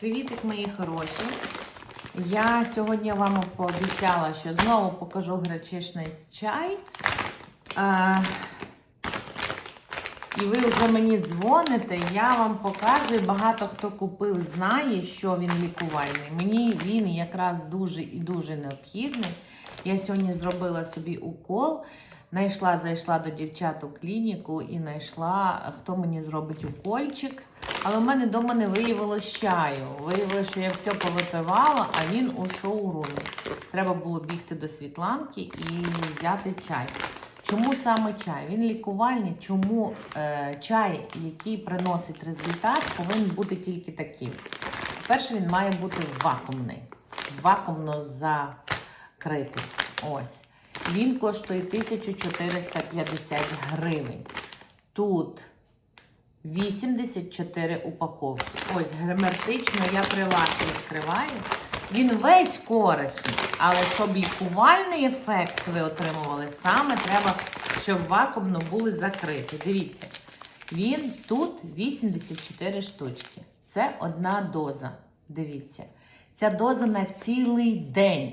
Привітик, мої хороші. Я сьогодні вам пообіцяла, що знову покажу гречишний чай. Е, і ви вже мені дзвоните, я вам показую. Багато хто купив, знає, що він лікувальний. Мені він якраз дуже і дуже необхідний. Я сьогодні зробила собі укол. Знайшла, зайшла до дівчат у клініку і знайшла, хто мені зробить укольчик. Але в мене вдома не виявилось чаю. Виявилося, що я все повипивала, а він у руни. Треба було бігти до Світланки і взяти чай. Чому саме чай? Він лікувальний. Чому е, чай, який приносить результат, повинен бути тільки такий. Перше, він має бути вакуумний, вакуумно закритий. Ось. Він коштує 1450 гривень. Тут 84 упаковки. Ось герметично я при вас відкриваю. Він весь корисний, але щоб лікувальний ефект ви отримували, саме треба, щоб вакуумно були закриті. Дивіться, він тут 84 штучки. Це одна доза. Дивіться. Ця доза на цілий день.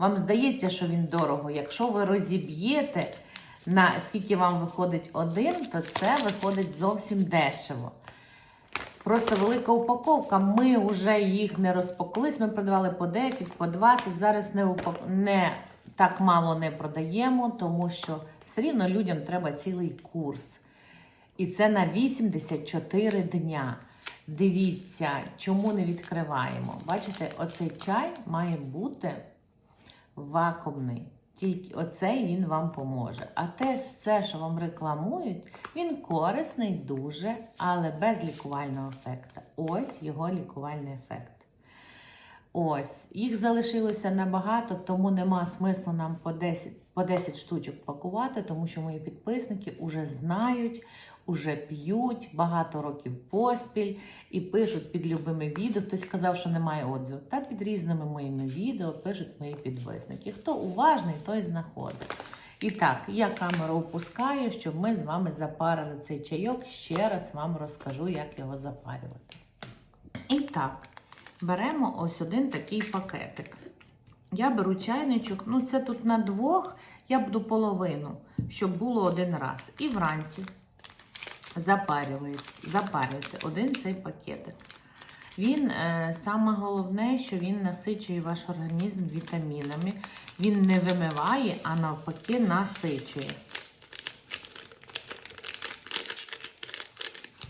Вам здається, що він дорого. Якщо ви розіб'єте, на скільки вам виходить один, то це виходить зовсім дешево. Просто велика упаковка. Ми вже їх не розпаковували. Ми продавали по 10, по 20. Зараз не, упак... не так мало не продаємо, тому що все рівно людям треба цілий курс. І це на 84 дня. Дивіться, чому не відкриваємо. Бачите, оцей чай має бути вакуумний. Тільки оцей він вам поможе. А те все, що вам рекламують, він корисний дуже, але без лікувального ефекту. Ось його лікувальний ефект. Ось, їх залишилося небагато, тому нема смислу нам по 10, по 10 штучок пакувати, тому що мої підписники вже знають, уже п'ють багато років поспіль і пишуть під любими відео. Хтось сказав, що немає отзиву. Та під різними моїми відео пишуть мої підписники. Хто уважний, той знаходить. І так, я камеру опускаю, щоб ми з вами запарили цей чайок. Ще раз вам розкажу, як його запарювати. І так, беремо ось один такий пакетик. Я беру чайничок, ну це тут на двох, я буду половину, щоб було один раз. І вранці запарюєте один цей пакетик. Він е, саме головне, що він насичує ваш організм вітамінами. Він не вимиває, а навпаки насичує.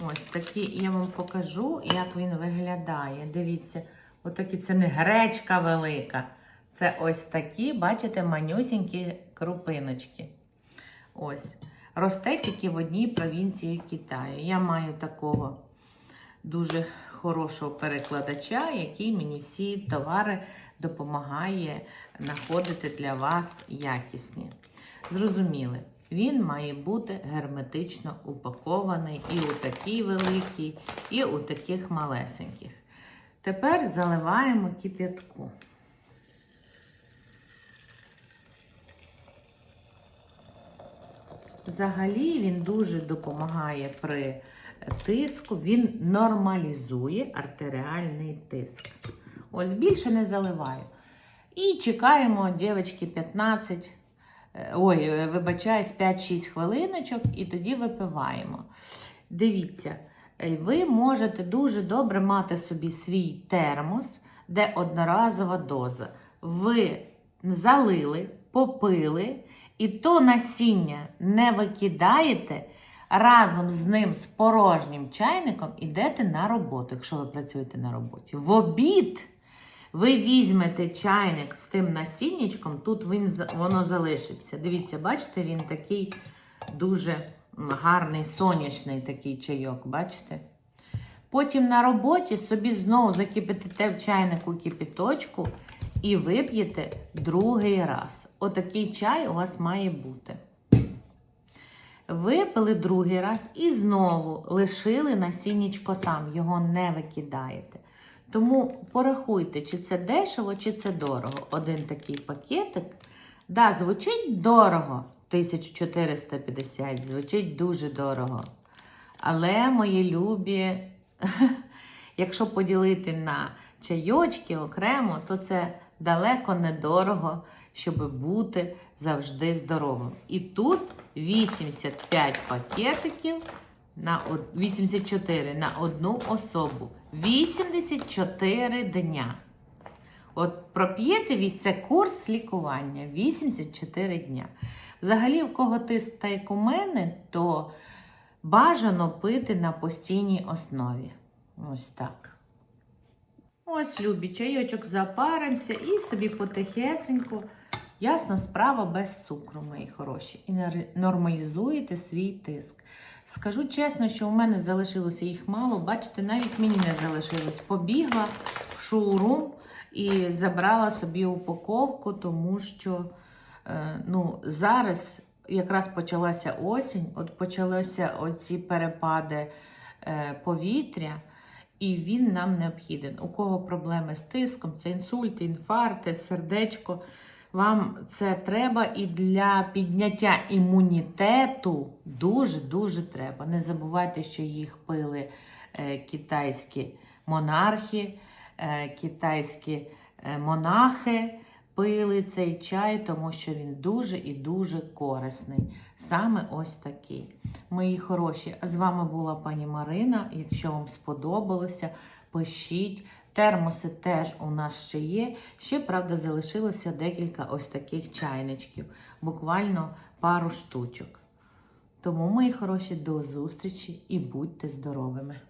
Ось такі я вам покажу, як він виглядає. Дивіться, отакі це не гречка велика. Це ось такі, бачите, манюсінькі крупиночки. Ось. Росте тільки в одній провінції Китаю. Я маю такого дуже хорошого перекладача, який мені всі товари допомагає знаходити для вас якісні. Зрозуміли, він має бути герметично упакований і у такій великій, і у таких малесеньких. Тепер заливаємо кип'ятку. Взагалі він дуже допомагає при тиску, він нормалізує артеріальний тиск. Ось більше не заливаю. І чекаємо, дівчатки, 15, е, ой, е, вибачаюсь, 5-6 хвилиночок, і тоді випиваємо. Дивіться, е, ви можете дуже добре мати собі свій термос, де одноразова доза. Ви залили, попили, і то насіння не викидаєте. Разом з ним, з порожнім чайником, ідете на роботу, якщо ви працюєте на роботі. В обід ви візьмете чайник з тим насіннячком, тут він, воно залишиться. Дивіться, бачите, він такий дуже гарний, сонячний такий чайок, бачите? Потім на роботі собі знову закипятите в чайнику кипяточку і вип'єте другий раз. Отакий чай у вас має бути. Випили другий раз і знову лишили насіннячко там, його не викидаєте. Тому порахуйте, чи це дешево, чи це дорого. Один такий пакетик. Да, звучить дорого. 1450, звучить дуже дорого. Але, мої любі, Якщо поділити на чайочки окремо, то це далеко недорого, щоб бути завжди здоровим. І тут 85 пакетиків на 84 на одну особу. 84 дня. От проп'єте вісь це курс лікування 84 дня. Взагалі, в кого тиск та як у мене, то бажано пити на постійній основі. Ось так. Ось, любі, чайочок запаримося і собі потихесенько. Ясна справа без цукру, мої хороші. І нормалізуєте свій тиск. Скажу чесно, що у мене залишилося їх мало. Бачите, навіть мені не залишилось. Побігла в шоурум і забрала собі упаковку, тому що е, ну, зараз якраз почалася осінь, от почалися оці перепади е, повітря, і він нам необхіден. У кого проблеми з тиском, це інсульти, інфаркти, сердечко. Вам це треба і для підняття імунітету дуже-дуже треба. Не забувайте, що їх пили е, китайські монархи, е, китайські е, монахи пили цей чай, тому що він дуже і дуже корисний. Саме ось такий. Мої хороші, з вами була пані Марина. Якщо вам сподобалося, пишіть. Термоси теж у нас ще є. Ще, правда, залишилося декілька ось таких чайничків, буквально пару штучок. Тому, мої хороші, до зустрічі і будьте здоровими!